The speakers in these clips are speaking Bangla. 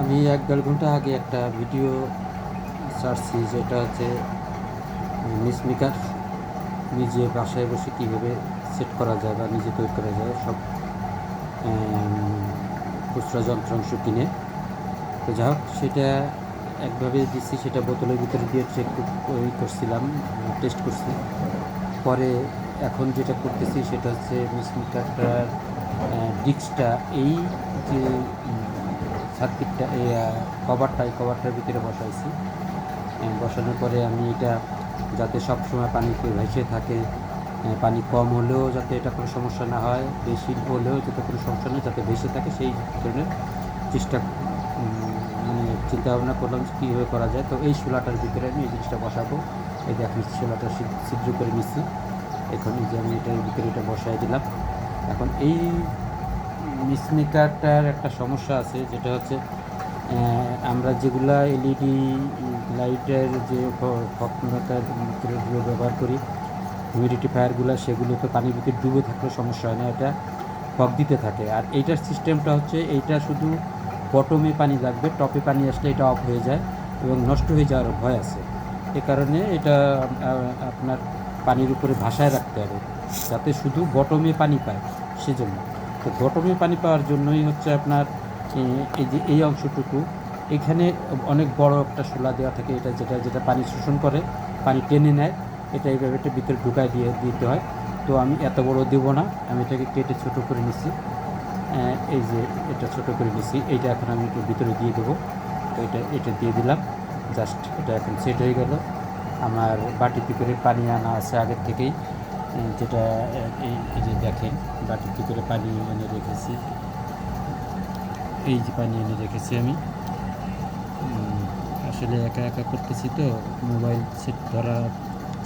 আমি এক দেড় ঘণ্টা আগে একটা ভিডিও ছাড়ছি, যেটা হচ্ছে মিস মেকার, নিজে বাসায় বসে কীভাবে সেট করা যায় বা নিজে তৈরি করা যায়, সব খুচরা যন্ত্রাংশ কিনে। তো যাই হোক, সেটা একভাবে দিচ্ছি সেটা বোতলের ভিতরে দিয়ে চেক করছিলাম টেস্ট করছি। পরে এখন যেটা করতেছি, সেটা হচ্ছে, মিস মেকারটার ডিস্কটা এই যে সার্কিটটা এই কভারটা এই কভারটার ভিতরে বসাইছি। বসানোর পরে আমি এটা যাতে সব সময় পানিতে ভেসে থাকে পানি কম হলেও যাতে এটা কোনো সমস্যা না হয়, বেশি হলেও যাতে কোনো সমস্যা না যাতে ভেসে থাকে, সেই ধরনের চেষ্টা মানে চিন্তা ভাবনা করলাম কীভাবে করা যায়। তো এই শোলাটার ভিতরে আমি এই জিনিসটা বসাবো। এই যে আপনি শোলাটা ছিদ- ছিদ্র করে নিচ্ছি। এখন যে আমি এটার ভিতরে এটা বসাই দিলাম। এখন এই মিসমেকারটার একটা সমস্যা আছে, যেটা হচ্ছে আমরা যেগুলা এলইডি লাইটের যে গুলো ব্যবহার করি হিউমিডিফায়ারগুলো সেগুলো তো পানির ভিতরে ডুবে থাকলে সমস্যা হয় না, এটা ফক দিতে থাকে। আর এইটার সিস্টেমটা হচ্ছে, এইটা শুধু বটমে পানি লাগবে টপে পানি আসলে এটা অফ হয়ে যায় এবং নষ্ট হয়ে যাওয়ার ভয় আছে। এ কারণে এটা আপনার পানির উপরে ভাসায় রাখতে হবে, যাতে শুধু বটমে পানি পায়, সেজন্য। তো বটমে পানি পাওয়ার জন্যই হচ্ছে আপনার এই যে এই অংশটুকু। এখানে অনেক বড় একটা শোলা দেওয়া থাকে এটা যেটা যেটা পানি শোষণ করে পানি টেনে নেয় এটা এইভাবে একটা ভিতরে ঢুকায় দিয়ে দিতে হয়। তো আমি এত বড় দেবো না আমি এটাকে কেটে ছোট করে আহ, এই যে এটা ছোট করে নিচ্ছি এইটা এখন আমি একটু ভিতরে দিয়ে দেবো। তো এটা এটা দিয়ে দিলাম জাস্ট এটা এখন সেট হয়ে গেল। আমার বাটিতে করে পানি আনা আছে আগের থেকেই। যেটা, এই যে দেখেন, বাটির ভিতরে পানি এনে রেখেছি। এই যে পানি এনে রেখেছি আমি। আসলে একা একা করতেছি তো, মোবাইল সেট ধরা,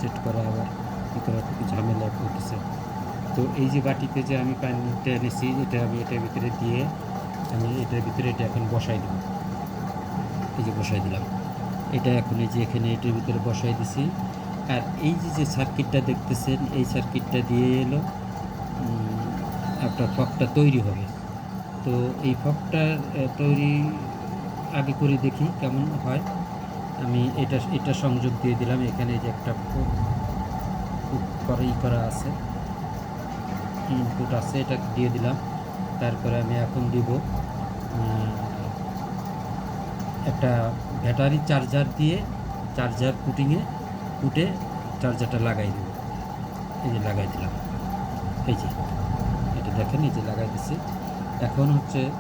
সেট করা আবার কী করা খুব ঝামেলা করতেছে। তো এই যে বাটিতে যে আমি পানিটা এনেছি, এটা আমি এটার ভিতরে দিয়ে আমি এটার ভিতরে এটা এখন বসাই দেব এই যে বসাই দিলাম। এটা এখন এই যে এখানে এটার ভিতরে বসাই দিছি। আর এই যে যে সার্কিটটা দেখতেছেন, এই সার্কিটটা দিয়ে এলো আপনার ফকটা তৈরি হবে। তো এই ফকটা তৈরি আগে করে দেখি কেমন হয়। আমি এটা এটা সংযোগ দিয়ে দিলাম। এখানে যে একটা ই করা আছে ইনপুট আছে, এটা দিয়ে দিলাম। তারপরে আমি এখন দিব একটা ব্যাটারি চার্জার দিয়ে চার্জার পুটিংয়ে পুটে চার্জারটা লাগাই দেব। এই যে লাগাই দিলাম। এই যে, এটা দেখেন, এই যে লাগাই দিছি। এখন হচ্ছে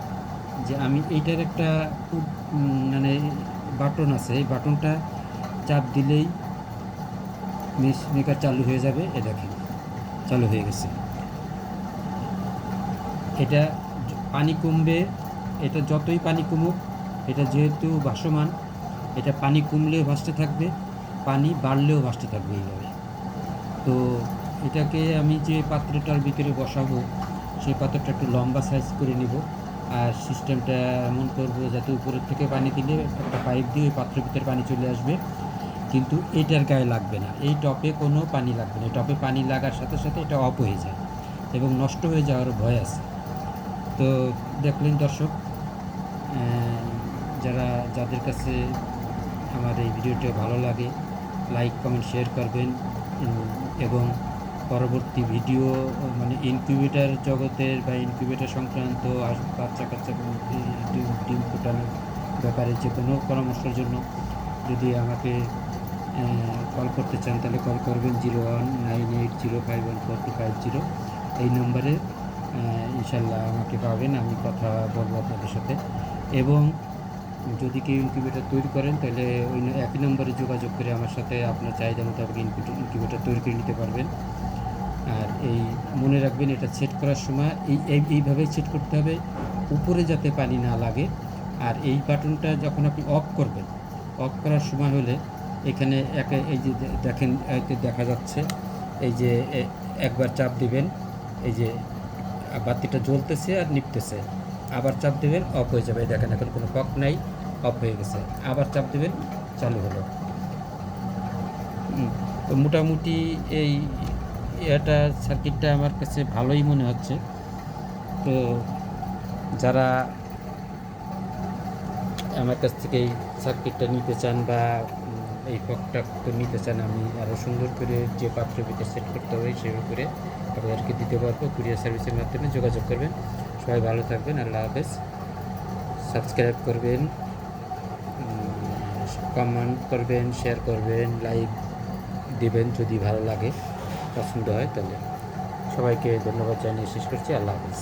যে আমি এইটার একটা মানে বাটন আছে। এই বাটনটা চাপ দিলেই মিস মেকার চালু হয়ে যাবে। এ দেখেন, চালু হয়ে গেছে। এটা পানি কমবে। এটা যতই পানি কমুক, এটা যেহেতু ভাসমান, এটা পানি কমলেও ভাসতে থাকবে। পানি বাড়লেও ভাসতে থাকবে এইভাবে। তো এটাকে আমি যে পাত্রটার ভিতরে বসাবো, সেই পাত্রটা একটু লম্বা সাইজ করে নিব আর সিস্টেমটা এমন করব যাতে উপরের থেকে পানি দিলে একটা পাইপ দিয়ে ওই পাত্রের ভিতরে পানি চলে আসবে। কিন্তু এটার গায়ে লাগবে না। এই টপে কোনো পানি লাগবে না। টপে পানি লাগার সাথে সাথে এটা অফ হয়ে যায় এবং নষ্ট হয়ে যাওয়ার ভয় আছে। তো দেখলেন দর্শক যারা, যাদের কাছে আমার এই ভিডিওটা ভালো লাগে লাইক, কমেন্ট, শেয়ার করবেন। এবং পরবর্তী ভিডিও মানে ইনকিউবেটার জগতের বা ইনকিউবেটার সংক্রান্ত বাচ্চা কাচ্চা ডিম ডিম ব্যাপারে যে কোনো পরামর্শের জন্য যদি আমাকে কল করতে চান, তাহলে কল করবেন zero one nine eight zero five one four two five zero. এই নম্বরে ইনশাল্লাহ আমাকে পাবেন, আমি কথা বলব আপনাদের সাথে। এবং যদি কেউ ইনকিউবেটার তৈরি করেন, তাহলে ওই একই নম্বরে যোগাযোগ করে আমার সাথে আপনার চাহিদা মোতাবেক ইনকিউবেটার তৈরি করে নিতে পারবেন। আর এই মনে রাখবেন, এটা সেট করার সময় এই- এইভাবেই সেট করতে হবে, উপরে যাতে পানি না লাগে। আর এই বাটনটা যখন আপনি অফ করবেন অফ করার সময় হলে এখানে একে, এই যে দেখেন দেখা যাচ্ছে, এই যে একবার চাপ দিবেন, এই যে, বাতিটা জ্বলতেছে আর নিপতেছে। আবার চাপ দেবেন অফ হয়ে যাবে। দেখেন, এখন কোনো পক নাই অফ হয়ে গেছে। আবার চাপ দেবেন, চালু হলো। তো মোটামুটি এই এটা সার্কিটটা আমার কাছে ভালোই মনে হচ্ছে। তো যারা আমার কাছ থেকে এই সার্কিটটা নিতে চান বা এই ফকটা তো নিতে চান, আমি আরও সুন্দর করে যে পাত্রের ভিতরে সেট করতে হবে, সেভাবে করে আপনাদেরকে দিতে পারব। কুরিয়ার সার্ভিসের মাধ্যমে যোগাযোগ করবেন। সবাই ভালো থাকবেন, আল্লাহ হাফেজ। সাবস্ক্রাইব করবেন কমেন্ট করবেন শেয়ার করবেন লাইক দিবেন যদি ভালো লাগে, পছন্দ হয় তাহলে। সবাইকে ধন্যবাদ জানিয়ে শেষ করছি, আল্লাহ হাফেজ।